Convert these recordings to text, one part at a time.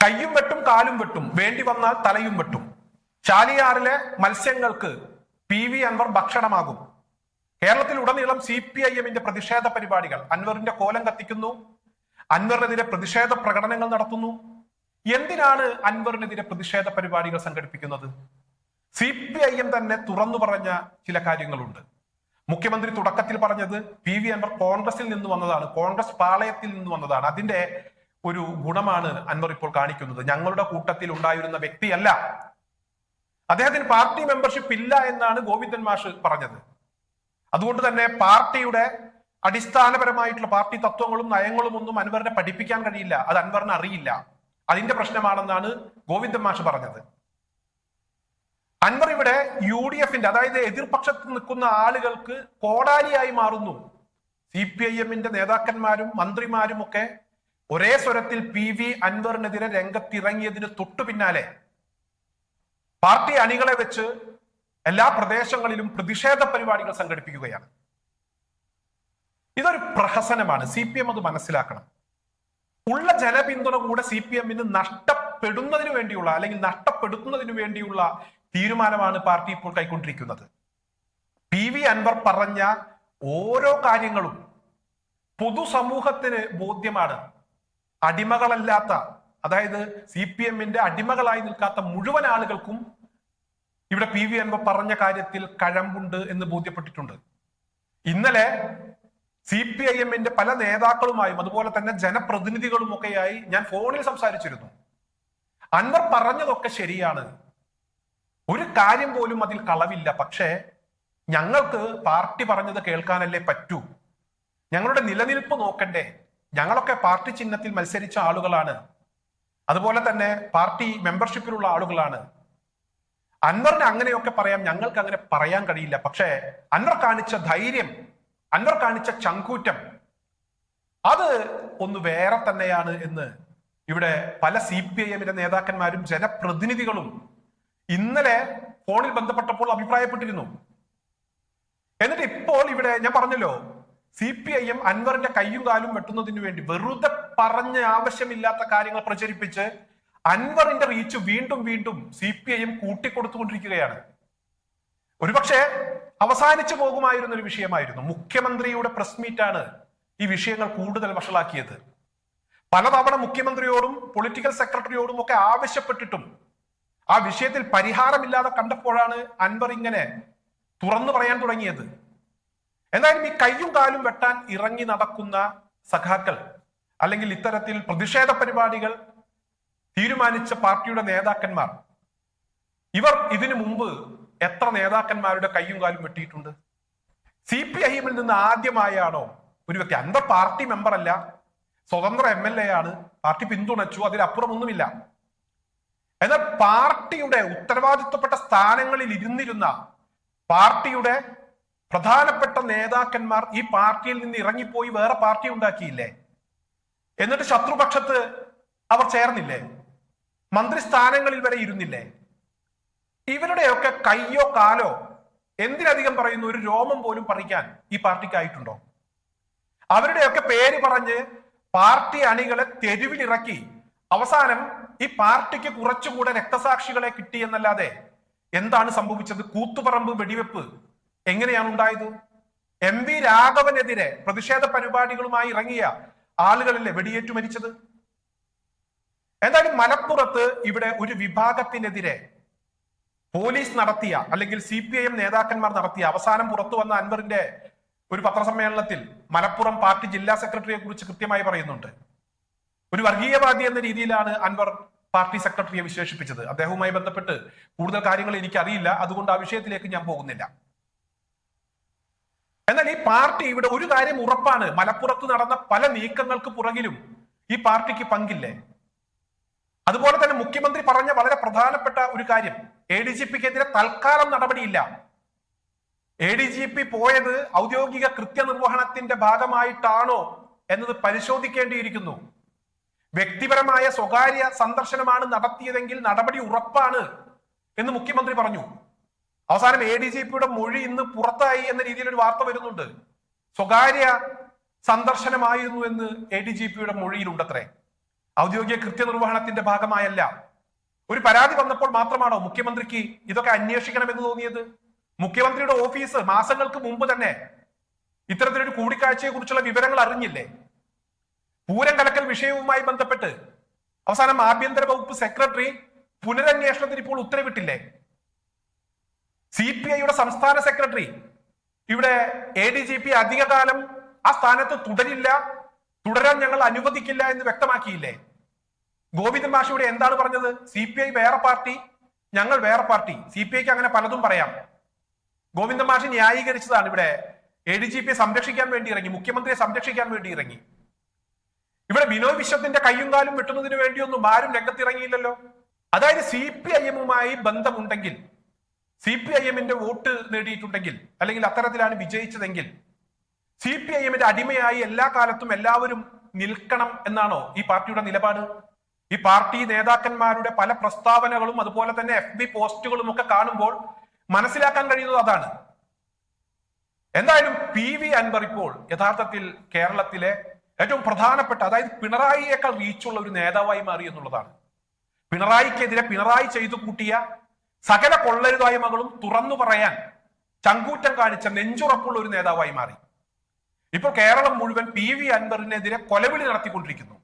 കയ്യും വെട്ടും കാലും വെട്ടും വേണ്ടി വന്നാൽ തലയും വെട്ടും. ചാലിയാറിലെ മത്സ്യങ്ങൾക്ക് പി വി അൻവർ ഭക്ഷണമാകും. കേരളത്തിൽ ഉടനീളം സി പി ഐ എമ്മിന്റെ പ്രതിഷേധ പരിപാടികൾ അൻവറിന്റെ കോലം കത്തിക്കുന്നു അൻവറിനെതിരെ പ്രതിഷേധ പ്രകടനങ്ങൾ നടത്തുന്നു. എന്തിനാണ് അൻവറിനെതിരെ പ്രതിഷേധ പരിപാടികൾ സംഘടിപ്പിക്കുന്നത്? സി പി ഐ എം തന്നെ തുറന്നു പറഞ്ഞ ചില കാര്യങ്ങളുണ്ട്. മുഖ്യമന്ത്രി തുടക്കത്തിൽ പറഞ്ഞത് പി വി അൻവർ കോൺഗ്രസിൽ നിന്ന് വന്നതാണ് കോൺഗ്രസ് പാളയത്തിൽ നിന്ന് വന്നതാണ്. അതിന്റെ ഒരു ഗുണമാണ് അൻവർ ഇപ്പോൾ കാണിക്കുന്നത്. ഞങ്ങളുടെ കൂട്ടത്തിൽ ഉണ്ടായിരുന്ന വ്യക്തിയല്ല. അദ്ദേഹത്തിന് പാർട്ടി മെമ്പർഷിപ്പ് ഇല്ല എന്നാണ് ഗോവിന്ദൻ മാഷ് പറഞ്ഞത്. അതുകൊണ്ട് തന്നെ പാർട്ടിയുടെ അടിസ്ഥാനപരമായിട്ടുള്ള പാർട്ടി തത്വങ്ങളും നയങ്ങളും ഒന്നും അൻവറിനെ പഠിപ്പിക്കാൻ കഴിയില്ല. അത് അൻവറിന് അറിയില്ല. അതിന്റെ പ്രശ്നമാണെന്നാണ് ഗോവിന്ദൻ മാഷ് പറഞ്ഞത്. അൻവർ ഇവിടെ യു ഡി എഫിന്റെ അതായത് എതിർപക്ഷത്ത് നിൽക്കുന്ന ആളുകൾക്ക് കോടാലിയായി മാറുന്നു. സി പി ഐ എമ്മിന്റെ നേതാക്കന്മാരും മന്ത്രിമാരും ഒക്കെ ഒരേ സ്വരത്തിൽ പി വി അൻവറിനെതിരെ രംഗത്തിറങ്ങിയതിന് തൊട്ടു പിന്നാലെ പാർട്ടി അണികളെ വെച്ച് എല്ലാ പ്രദേശങ്ങളിലും പ്രതിഷേധ പരിപാടികൾ സംഘടിപ്പിക്കുകയാണ്. ഇതൊരു പ്രഹസനമാണ്. സി പി എം അത് മനസ്സിലാക്കണം. ഉള്ള ജനപിന്തുണ കൂടെ സി പി എമ്മിന് നഷ്ടപ്പെടുന്നതിന് വേണ്ടിയുള്ള അല്ലെങ്കിൽ നഷ്ടപ്പെടുത്തുന്നതിന് വേണ്ടിയുള്ള തീരുമാനമാണ് പാർട്ടി ഇപ്പോൾ കൈക്കൊണ്ടിരിക്കുന്നത്. പി വി അൻവർ പറഞ്ഞ ഓരോ കാര്യങ്ങളും പൊതുസമൂഹത്തിന് ബോധ്യമാണ്. അടിമകളല്ലാത്ത അതായത് സി പി എമ്മിന്റെ അടിമകളായി നിൽക്കാത്ത മുഴുവൻ ആളുകൾക്കും ഇവിടെ പി വി അൻവർ പറഞ്ഞ കാര്യത്തിൽ കഴമ്പുണ്ട് എന്ന് ബോധ്യപ്പെട്ടിട്ടുണ്ട്. ഇന്നലെ സി പി ഐ എമ്മിന്റെ പല നേതാക്കളുമായും അതുപോലെ തന്നെ ജനപ്രതിനിധികളും ഒക്കെയായി ഞാൻ ഫോണിൽ സംസാരിച്ചിരുന്നു. അൻവർ പറഞ്ഞതൊക്കെ ശരിയാണ്. ഒരു കാര്യം പോലും അതിൽ കളവില്ല. പക്ഷേ ഞങ്ങൾക്ക് പാർട്ടി പറഞ്ഞത് കേൾക്കാനല്ലേ പറ്റൂ. ഞങ്ങളുടെ നിലനിൽപ്പ് നോക്കണ്ടേ. ഞങ്ങളൊക്കെ പാർട്ടി ചിഹ്നത്തിൽ മത്സരിച്ച ആളുകളാണ്. അതുപോലെ തന്നെ പാർട്ടി മെമ്പർഷിപ്പിലുള്ള ആളുകളാണ്. അൻവറിന് അങ്ങനെയൊക്കെ പറയാം ഞങ്ങൾക്ക് അങ്ങനെ പറയാൻ കഴിയില്ല. പക്ഷേ അൻവർ കാണിച്ച ധൈര്യം അൻവർ കാണിച്ച ചങ്കൂറ്റം അത് ഒന്ന് വേറെ തന്നെയാണ് എന്ന് ഇവിടെ പല സി പി ഐ എമ്മിന്റെ നേതാക്കന്മാരും ജനപ്രതിനിധികളും ഇന്നലെ ഫോണിൽ ബന്ധപ്പെട്ടപ്പോൾ അഭിപ്രായപ്പെട്ടിരുന്നു. എന്നിട്ട് ഇപ്പോൾ ഇവിടെ ഞാൻ പറഞ്ഞല്ലോ സി പി ഐ എം അൻവറിന്റെ കൈയും കാലും വെട്ടുന്നതിന് വേണ്ടി വെറുതെ പറഞ്ഞ് ആവശ്യമില്ലാത്ത കാര്യങ്ങൾ പ്രചരിപ്പിച്ച് അൻവറിന്റെ റീച്ച് വീണ്ടും വീണ്ടും സി പി ഐ എം കൂട്ടിക്കൊടുത്തുകൊണ്ടിരിക്കുകയാണ്. ഒരുപക്ഷെ അവസാനിച്ചു പോകുമായിരുന്ന ഒരു വിഷയമായിരുന്നു. മുഖ്യമന്ത്രിയുടെ പ്രസ് മീറ്റാണ് ഈ വിഷയങ്ങൾ കൂടുതൽ വഷളാക്കിയത്. പലതവണ മുഖ്യമന്ത്രിയോടും പൊളിറ്റിക്കൽ സെക്രട്ടറിയോടും ഒക്കെ ആവശ്യപ്പെട്ടിട്ടും ആ വിഷയത്തിൽ പരിഹാരമില്ലാതെ കണ്ടപ്പോഴാണ് അൻവർ ഇങ്ങനെ തുറന്നു പറയാൻ തുടങ്ങിയത്. എന്തായാലും ഈ കയ്യും കാലും വെട്ടാൻ ഇറങ്ങി നടക്കുന്ന സഖാക്കൾ അല്ലെങ്കിൽ ഇത്തരത്തിൽ പ്രതിഷേധ പരിപാടികൾ തീരുമാനിച്ച പാർട്ടിയുടെ നേതാക്കന്മാർ. ഇവർ ഇതിനു മുമ്പ് എത്ര നേതാക്കന്മാരുടെ കയ്യും കാലും വെട്ടിയിട്ടുണ്ട്? സി പി ഐ എമ്മിൽ നിന്ന് ആദ്യമായാണോ ഒരു വ്യക്തി? അന്ത പാർട്ടി മെമ്പർ അല്ല സ്വതന്ത്ര എം എൽ എ ആണ്. പാർട്ടി പിന്തുണച്ചു. അതിലപ്പുറം ഒന്നുമില്ല എന്നാൽ പാർട്ടിയുടെ ഉത്തരവാദിത്വപ്പെട്ട സ്ഥാനങ്ങളിൽ ഇരുന്നിരുന്ന പാർട്ടിയുടെ പ്രധാനപ്പെട്ട നേതാക്കന്മാർ ഈ പാർട്ടിയിൽ നിന്ന് ഇറങ്ങിപ്പോയി വേറെ പാർട്ടി ഉണ്ടാക്കിയില്ലേ? എന്നിട്ട് ശത്രുപക്ഷത്ത് അവർ ചേർന്നില്ലേ? മന്ത്രിസ്ഥാനങ്ങളിൽ വരെ ഇരുന്നില്ലേ? ഇവരുടെയൊക്കെ കയ്യോ കാലോ എന്തിനധികം പറയുന്നു? ഒരു രോമം പോലും പറിക്കാൻ ഈ പാർട്ടിക്കായിട്ടുണ്ടോ? അവരുടെയൊക്കെ പേര് പറഞ്ഞ് പാർട്ടി അണികളെ തെരുവിലിറക്കി അവസാനം ഈ പാർട്ടിക്ക് കുറച്ചുകൂടെ രക്തസാക്ഷികളെ കിട്ടിയെന്നല്ലാതെ എന്താണ് സംഭവിച്ചത്? കൂത്തുപറമ്പ് വെടിവെപ്പ് എങ്ങനെയാണ് ഉണ്ടായത്? എം വി രാഘവനെതിരെ പ്രതിഷേധ പരിപാടികളുമായി ഇറങ്ങിയ ആളുകളല്ലേ വെടിയേറ്റു മരിച്ചത്? എന്തായാലും മലപ്പുറത്ത് ഇവിടെ ഒരു വിഭാഗത്തിനെതിരെ പോലീസ് നടത്തിയ അല്ലെങ്കിൽ സി പി ഐ എം നേതാക്കന്മാർ നടത്തിയ അവസാനം പുറത്തു വന്ന അൻവറിന്റെ ഒരു പത്രസമ്മേളനത്തിൽ മലപ്പുറം പാർട്ടി ജില്ലാ സെക്രട്ടറിയെ കുറിച്ച് കൃത്യമായി പറയുന്നുണ്ട്. ഒരു വർഗീയവാദി എന്ന രീതിയിലാണ് അൻവർ പാർട്ടി സെക്രട്ടറിയെ വിശേഷിപ്പിച്ചത്. അദ്ദേഹവുമായി ബന്ധപ്പെട്ട് കൂടുതൽ കാര്യങ്ങൾ എനിക്കറിയില്ല. അതുകൊണ്ട് ആ വിഷയത്തിലേക്ക് ഞാൻ പോകുന്നില്ല. എന്നാൽ ഈ പാർട്ടി ഇവിടെ ഒരു കാര്യം ഉറപ്പാണ്. മലപ്പുറത്ത് നടന്ന പല നീക്കങ്ങൾക്ക് പുറകിലും ഈ പാർട്ടിക്ക് പങ്കില്ലേ? അതുപോലെ തന്നെ മുഖ്യമന്ത്രി പറഞ്ഞ വളരെ പ്രധാനപ്പെട്ട ഒരു കാര്യം. എ ഡി ജി പിക്കെതിരെ തൽക്കാലം നടപടിയില്ല. എ ഡി ജി പി പോയത് ഔദ്യോഗിക കൃത്യനിർവഹണത്തിന്റെ ഭാഗമായിട്ടാണോ എന്നത് പരിശോധിക്കേണ്ടിയിരിക്കുന്നു. വ്യക്തിപരമായ സ്വകാര്യ സന്ദർശനമാണ് നടത്തിയതെങ്കിൽ നടപടി ഉറപ്പാണ് എന്ന് മുഖ്യമന്ത്രി പറഞ്ഞു. അവസാനം എ ഡി ജി പിയുടെ മൊഴി ഇന്ന് പുറത്തായി എന്ന രീതിയിൽ ഒരു വാർത്ത വരുന്നുണ്ട്. സ്വകാര്യ സന്ദർശനമായിരുന്നു എന്ന് എ ഡി ജി പിയുടെ മൊഴിയിലുണ്ടത്രേ. ഔദ്യോഗിക കൃത്യനിർവഹണത്തിന്റെ ഭാഗമായല്ല. ഒരു പരാതി വന്നപ്പോൾ മാത്രമാണോ മുഖ്യമന്ത്രിക്ക് ഇതൊക്കെ അന്വേഷിക്കണമെന്ന് തോന്നിയത്? മുഖ്യമന്ത്രിയുടെ ഓഫീസ് മാസങ്ങൾക്ക് മുമ്പ് തന്നെ ഇത്തരത്തിലൊരു കൂടിക്കാഴ്ചയെ കുറിച്ചുള്ള വിവരങ്ങൾ അറിഞ്ഞില്ലേ? പൂരം കലക്കൽ വിഷയവുമായി ബന്ധപ്പെട്ട് അവസാനം ആഭ്യന്തര വകുപ്പ് സെക്രട്ടറി പുനരന്വേഷണത്തിന് ഇപ്പോൾ ഉത്തരവിട്ടില്ലേ? സി പി ഐയുടെ സംസ്ഥാന സെക്രട്ടറി ഇവിടെ എ ഡി ജി പി അധികകാലം ആ സ്ഥാനത്ത് തുടരില്ല. തുടരാൻ ഞങ്ങൾ അനുവദിക്കില്ല എന്ന് വ്യക്തമാക്കിയില്ലേ? ഗോവിന്ദൻ മാഷ് ഇവിടെ എന്താണ് പറഞ്ഞത്? സി പി ഐ വേറെ പാർട്ടി ഞങ്ങൾ വേറെ പാർട്ടി. സി പി ഐക്ക് അങ്ങനെ പലതും പറയാം. ഗോവിന്ദൻ മാഷി ന്യായീകരിച്ചതാണ് ഇവിടെ. എ ഡി ജി പിയെ സംരക്ഷിക്കാൻ വേണ്ടി ഇറങ്ങി മുഖ്യമന്ത്രിയെ സംരക്ഷിക്കാൻ വേണ്ടി ഇറങ്ങി. ഇവിടെ ബിനോയ് വിശ്വത്തിന്റെ കയ്യും കാലും വെട്ടുന്നതിന് വേണ്ടിയൊന്നും ആരും രംഗത്തിറങ്ങിയില്ലല്ലോ. അതായത് സി പി ഐ എമ്മുമായി ബന്ധമുണ്ടെങ്കിൽ സി പി ഐ എമ്മിന്റെ വോട്ട് നേടിയിട്ടുണ്ടെങ്കിൽ അല്ലെങ്കിൽ അത്തരത്തിലാണ് വിജയിച്ചതെങ്കിൽ സി പി ഐ എമ്മിന്റെ അടിമയായി എല്ലാ കാലത്തും എല്ലാവരും നിൽക്കണം എന്നാണോ ഈ പാർട്ടിയുടെ നിലപാട്? ഈ പാർട്ടി നേതാക്കന്മാരുടെ പല പ്രസ്താവനകളും അതുപോലെ തന്നെ എഫ് ബി പോസ്റ്റുകളും ഒക്കെ കാണുമ്പോൾ മനസ്സിലാക്കാൻ കഴിയുന്നത് അതാണ്. എന്തായാലും പി വി അൻവർ ഇപ്പോൾ യഥാർത്ഥത്തിൽ കേരളത്തിലെ ഏറ്റവും പ്രധാനപ്പെട്ട അതായത് പിണറായിയേക്കാൾ റീച്ചുള്ള ഒരു നേതാവായി മാറി എന്നുള്ളതാണ്. പിണറായിക്കെതിരെ പിണറായി ചെയ്തു കൂട്ടിയ സകല കൊള്ളരുതായ്മകളും തുറന്നു പറയാൻ ചങ്കൂറ്റം കാണിച്ച നെഞ്ചുറപ്പുള്ള ഒരു നേതാവായി മാറി. ഇപ്പോൾ കേരളം മുഴുവൻ പി വി അൻവറിനെതിരെ കൊലവിളി നടത്തിക്കൊണ്ടിരിക്കുന്നു.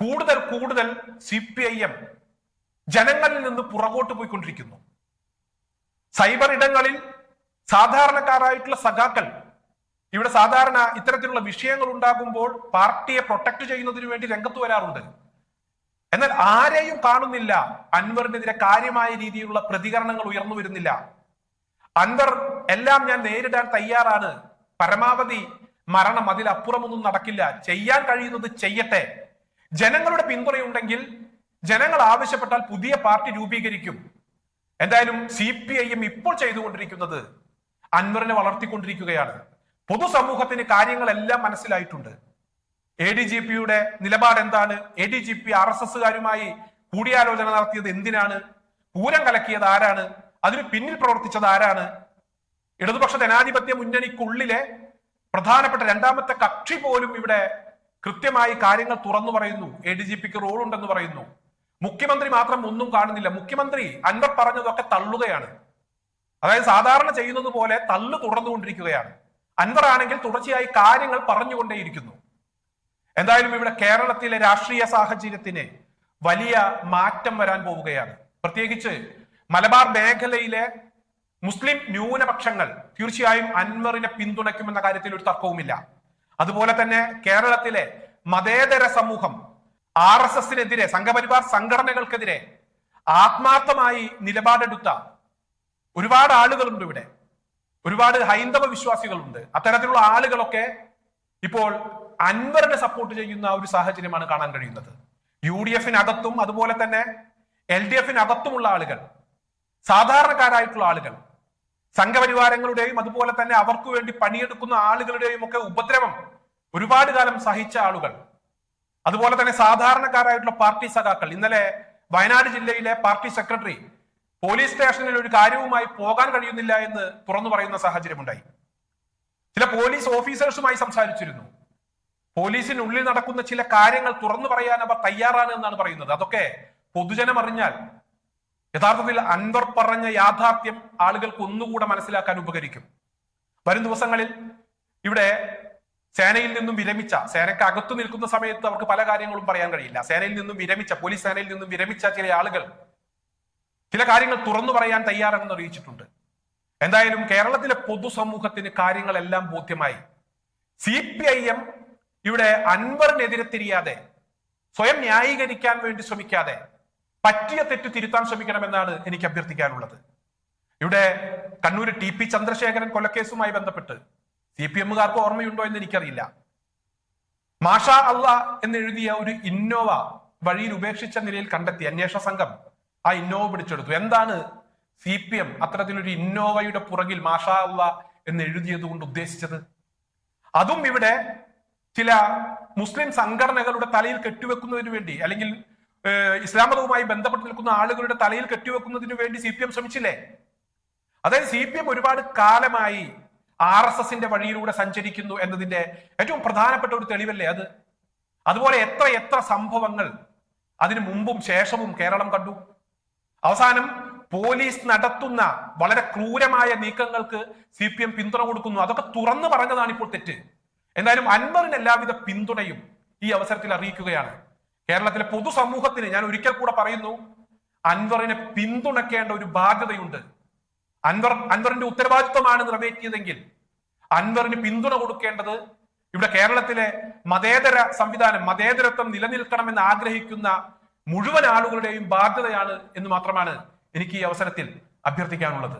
കൂടുതൽ കൂടുതൽ സി പി ഐ എം ജനങ്ങളിൽ നിന്ന് പുറകോട്ട് പോയിക്കൊണ്ടിരിക്കുന്നു. സൈബർ ഇടങ്ങളിൽ സാധാരണക്കാരായിട്ടുള്ള സഖാക്കൾ ഇവിടെ സാധാരണ ഇത്തരത്തിലുള്ള വിഷയങ്ങൾ ഉണ്ടാകുമ്പോൾ പാർട്ടിയെ പ്രൊട്ടക്ട് ചെയ്യുന്നതിന് വേണ്ടി രംഗത്ത് വരാറുണ്ട്. എന്നാൽ ആരെയും കാണുന്നില്ല. അൻവറിനെതിരെ കാര്യമായ രീതിയിലുള്ള പ്രതികരണങ്ങൾ ഉയർന്നു വരുന്നില്ല. അൻവർ എല്ലാം ഞാൻ നേരിടാൻ തയ്യാറാണ്. പരമാവധി മരണം അതിലപ്പുറമൊന്നും നടക്കില്ല. ചെയ്യാൻ കഴിയുന്നത് ചെയ്യട്ടെ. ജനങ്ങളുടെ പിന്തുണയുണ്ടെങ്കിൽ ജനങ്ങൾ ആവശ്യപ്പെട്ടാൽ പുതിയ പാർട്ടി രൂപീകരിക്കും. എന്തായാലും സി പി ഐ എം ഇപ്പോൾ ചെയ്തുകൊണ്ടിരിക്കുന്നത് അൻവറിനെ വളർത്തിക്കൊണ്ടിരിക്കുകയാണ്. പൊതുസമൂഹത്തിന് കാര്യങ്ങളെല്ലാം മനസ്സിലായിട്ടുണ്ട്. എ ഡി ജി പിയുടെ നിലപാട് എന്താണ്? A D G P R S എസുകാരുമായി കൂടിയാലോചന നടത്തിയത് എന്തിനാണ്? പൂരം കലക്കിയത് ആരാണ്? അതിന് പിന്നിൽ പ്രവർത്തിച്ചത് ആരാണ്? ഇടതുപക്ഷ ജനാധിപത്യ മുന്നണിക്കുള്ളിലെ പ്രധാനപ്പെട്ട രണ്ടാമത്തെ കക്ഷി പോലും ഇവിടെ കൃത്യമായി കാര്യങ്ങൾ തുറന്നു പറയുന്നു. എ ഡി ജി പിക്ക് റോൾ ഉണ്ടെന്ന് പറയുന്നു. മുഖ്യമന്ത്രി മാത്രം ഒന്നും കാണുന്നില്ല. മുഖ്യമന്ത്രി അൻവർ പറഞ്ഞതൊക്കെ തള്ളുകയാണ്. അതായത് സാധാരണ ചെയ്യുന്നത് പോലെ തള്ളു തുടർന്നുകൊണ്ടിരിക്കുകയാണ്. അൻവർ ആണെങ്കിൽ തുടർച്ചയായി കാര്യങ്ങൾ പറഞ്ഞുകൊണ്ടേയിരിക്കുന്നു. എന്തായാലും ഇവിടെ കേരളത്തിലെ രാഷ്ട്രീയ സാഹചര്യത്തിന് വലിയ മാറ്റം വരാൻ പോവുകയാണ്. പ്രത്യേകിച്ച് മലബാർ മേഖലയിലെ മുസ്ലിം ന്യൂനപക്ഷങ്ങൾ തീർച്ചയായും അൻവറിനെ പിന്തുണയ്ക്കുമെന്ന കാര്യത്തിൽ ഒരു തർക്കവുമില്ല. അതുപോലെ തന്നെ കേരളത്തിലെ മതേതര സമൂഹം ആർ എസ് എസിനെതിരെ സംഘപരിവാർ സംഘടനകൾക്കെതിരെ ആത്മാർത്ഥമായി നിലപാടെടുത്ത ഒരുപാട് ആളുകളുണ്ട് ഇവിടെ. ഒരുപാട് ഹൈന്ദവ വിശ്വാസികളുണ്ട്. അത്തരത്തിലുള്ള ആളുകളൊക്കെ ഇപ്പോൾ അൻവറിനെ സപ്പോർട്ട് ചെയ്യുന്ന ഒരു സാഹചര്യമാണ് കാണാൻ കഴിയുന്നത്. യു ഡി എഫിനകത്തും അതുപോലെ തന്നെ എൽ ഡി എഫിനകത്തുമുള്ള ആളുകൾ സാധാരണക്കാരായിട്ടുള്ള ആളുകൾ സംഘപരിവാരങ്ങളുടെയും അതുപോലെ തന്നെ അവർക്ക് വേണ്ടി പണിയെടുക്കുന്ന ആളുകളുടെയും ഒക്കെ ഉപദ്രവം ഒരുപാട് കാലം സഹിച്ച ആളുകൾ. അതുപോലെ തന്നെ സാധാരണക്കാരായിട്ടുള്ള പാർട്ടി സഖാക്കൾ. ഇന്നലെ വയനാട് ജില്ലയിലെ പാർട്ടി സെക്രട്ടറി പോലീസ് സ്റ്റേഷനിൽ ഒരു കാര്യവുമായി പോകാൻ കഴിയുന്നില്ല എന്ന് തുറന്നു പറയുന്ന സാഹചര്യമുണ്ടായി. ചില പോലീസ് ഓഫീസേഴ്സുമായി സംസാരിച്ചിരുന്നു. പോലീസിനുള്ളിൽ നടക്കുന്ന ചില കാര്യങ്ങൾ തുറന്നു പറയാൻ അവർ തയ്യാറാണ് എന്നാണ് പറയുന്നത്. അതൊക്കെ പൊതുജനം അറിഞ്ഞാൽ യഥാർത്ഥത്തിൽ അൻവർ പറഞ്ഞ യാഥാർത്ഥ്യം ആളുകൾക്ക് ഒന്നുകൂടെ മനസ്സിലാക്കാൻ ഉപകരിക്കും. വരും ദിവസങ്ങളിൽ ഇവിടെ സേനയിൽ നിന്നും വിരമിച്ച സേനയ്ക്ക് അകത്തു നിൽക്കുന്ന സമയത്ത് അവർക്ക് പല കാര്യങ്ങളും പറയാൻ കഴിയില്ല. സേനയിൽ നിന്നും വിരമിച്ച പോലീസ് സേനയിൽ നിന്നും വിരമിച്ച ചില ആളുകൾ ചില കാര്യങ്ങൾ തുറന്നു പറയാൻ തയ്യാറാണെന്ന് അറിയിച്ചിട്ടുണ്ട്. എന്തായാലും കേരളത്തിലെ പൊതുസമൂഹത്തിന് കാര്യങ്ങളെല്ലാം ബോധ്യമായി. സി പി ഐ എം ഇവിടെ അൻവറിനെതിരെ തിരിയാതെ സ്വയം ന്യായീകരിക്കാൻ വേണ്ടി ശ്രമിക്കാതെ പറ്റിയ തെറ്റ് തിരുത്താൻ ശ്രമിക്കണമെന്നാണ് എനിക്ക് അഭ്യർത്ഥിക്കാനുള്ളത്. ഇവിടെ കണ്ണൂർ ടി പി ചന്ദ്രശേഖരൻ കൊലക്കേസുമായി ബന്ധപ്പെട്ട് സി പി എമ്മുകാർക്ക് ഓർമ്മയുണ്ടോ എന്ന് എനിക്കറിയില്ല. മാഷ അള്ള എന്നെഴുതിയ ഒരു ഇന്നോവ വഴിയിൽ ഉപേക്ഷിച്ച നിലയിൽ കണ്ടെത്തി അന്വേഷണ സംഘം ആ ഇന്നോവ പിടിച്ചെടുത്തു. എന്താണ് സി പി എം അത്തരത്തിലൊരു ഇന്നോവയുടെ പുറകിൽ മാഷ അള്ള എന്ന് എഴുതിയത് കൊണ്ട് ഉദ്ദേശിച്ചത്? അതും ഇവിടെ ചില മുസ്ലിം സംഘടനകളുടെ തലയിൽ കെട്ടിവെക്കുന്നതിന് വേണ്ടി അല്ലെങ്കിൽ ഇസ്ലാം മതവുമായി ബന്ധപ്പെട്ട് നിൽക്കുന്ന ആളുകളുടെ തലയിൽ കെട്ടിവെക്കുന്നതിന് വേണ്ടി സി പി എം ശ്രമിച്ചില്ലേ? അതായത് സി പി എം ഒരുപാട് കാലമായി ആർ എസ് എസിന്റെ വഴിയിലൂടെ സഞ്ചരിക്കുന്നു എന്നതിന്റെ ഏറ്റവും പ്രധാനപ്പെട്ട ഒരു തെളിവല്ലേ അത്? അതുപോലെ എത്ര എത്ര സംഭവങ്ങൾ അതിനു മുമ്പും ശേഷവും കേരളം കണ്ടു. അവസാനം പോലീസ് നടത്തുന്ന വളരെ ക്രൂരമായ നീക്കങ്ങൾക്ക് സി പി എം പിന്തുണ കൊടുക്കുന്നു. അതൊക്കെ തുറന്നു പറഞ്ഞതാണ് ഇപ്പോൾ തെറ്റ്. എന്തായാലും അൻവറിന് എല്ലാവിധ പിന്തുണയും ഈ അവസരത്തിൽ അറിയിക്കുകയാണ്. കേരളത്തിലെ പൊതുസമൂഹത്തിന് ഞാൻ ഒരിക്കൽ കൂടെ പറയുന്നു അൻവറിനെ പിന്തുണയ്ക്കേണ്ട ഒരു ബാധ്യതയുണ്ട്. അൻവർ അൻവറിന്റെ ഉത്തരവാദിത്വമാണ് നിറവേറ്റിയതെങ്കിൽ അൻവറിന് പിന്തുണ കൊടുക്കേണ്ടത് ഇവിടെ കേരളത്തിലെ മതേതര സംവിധാനം മതേതരത്വം നിലനിൽക്കണമെന്ന് ആഗ്രഹിക്കുന്ന മുഴുവൻ ആളുകളുടെയും ബാധ്യതയാണ് എന്ന് മാത്രമാണ് എനിക്ക് ഈ അവസരത്തിൽ അഭ്യർത്ഥിക്കാനുള്ളത്.